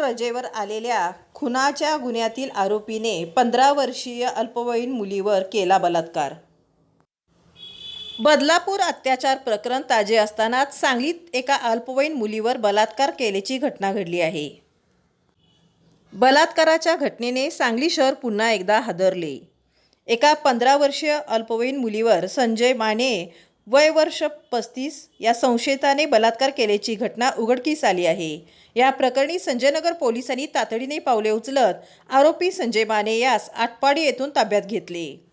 रजेवर आलेल्या खुनाच्या गुन्ह्यातील आरोपीने पंधरा वर्षीय अल्पवयीन मुलीवर केला बलात्कार. बदलापूर अत्याचार प्रकरण ताजे असतानाच सांगलीत एका अल्पवयीन मुलीवर बलात्कार केल्याची घटना घडली आहे. बलात्काराच्या घटनेने सांगली शहर पुन्हा एकदा हादरले. एका पंधरा वर्षीय अल्पवयीन मुलीवर संजय माने वय वर्ष पस्तीस या संशयिताने बलात्कार केल्याची घटना उघडकीस आली आहे. या प्रकरणी संजयनगर पोलिसांनी तातडीने पावले उचलत आरोपी संजय माने यास आटपाडी येथून ताब्यात घेतले.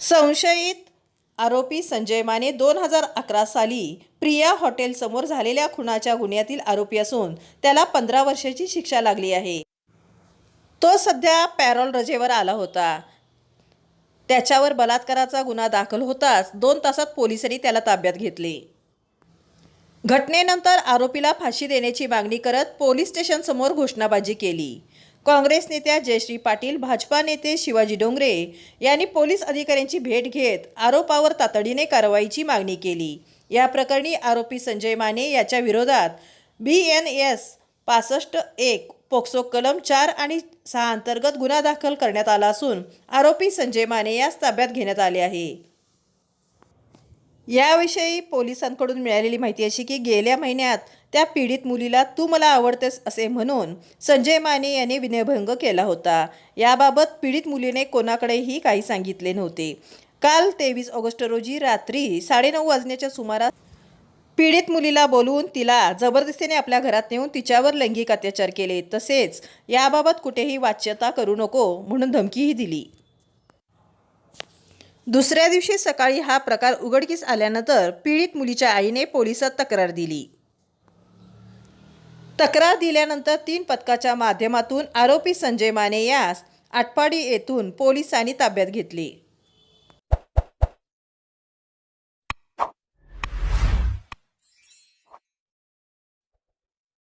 संशयित आरोपी संजय माने दोन हजार अकरा साली प्रिया हॉटेलसमोर झालेल्या खुनाच्या गुन्ह्यातील आरोपी असून त्याला पंधरा वर्षाची शिक्षा लागली आहे. तो सध्या पॅरोल रजेवर आला होता. त्याच्यावर बलात्काराचा गुन्हा दाखल होताच दोन तासात पोलिसांनी त्याला ताब्यात घेतले. घटनेनंतर आरोपीला फाशी देण्याची मागणी करत पोलीस स्टेशनसमोर घोषणाबाजी केली. काँग्रेस नेत्या जयश्री पाटील भाजपा नेते शिवाजी डोंगरे यांनी पोलीस अधिकाऱ्यांची भेट घेत आरोपावर तातडीने कारवाईची मागणी केली. या प्रकरणी आरोपी संजय माने याच्या विरोधात बी एन एस पासष्ट एक पोक्सो कलम चार आणि सहा अंतर्गत गुन्हा दाखल करण्यात आला असून आरोपी संजय माने यास ताब्यात घेण्यात आले आहे. याविषयी पोलिसांकडून मिळालेली माहिती अशी की गेल्या महिन्यात त्या पीडित मुलीला तू मला आवडतेस असे म्हणून संजय माने यांनी विनयभंग केला होता. याबाबत पीडित मुलीने कोणाकडेही काही सांगितले नव्हते. काल तेवीस ऑगस्ट रोजी रात्री साडेनऊ वाजण्याच्या सुमारास पीडित मुलीला बोलवून तिला जबरदस्तीने आपल्या घरात नेऊन तिच्यावर लैंगिक अत्याचार केले. तसेच याबाबत कुठेही वाच्यता करू नको म्हणून धमकीही दिली. दुसऱ्या दिवशी सकाळी हा प्रकार उघडकीस आल्यानंतर पीडित मुलीच्या आईने पोलिसात तक्रार दिली. तक्रार दिल्यानंतर तीन पथकाच्या माध्यमातून आरोपी संजय माने यास आटपाडी येथून पोलिसांनी ताब्यात घेतले.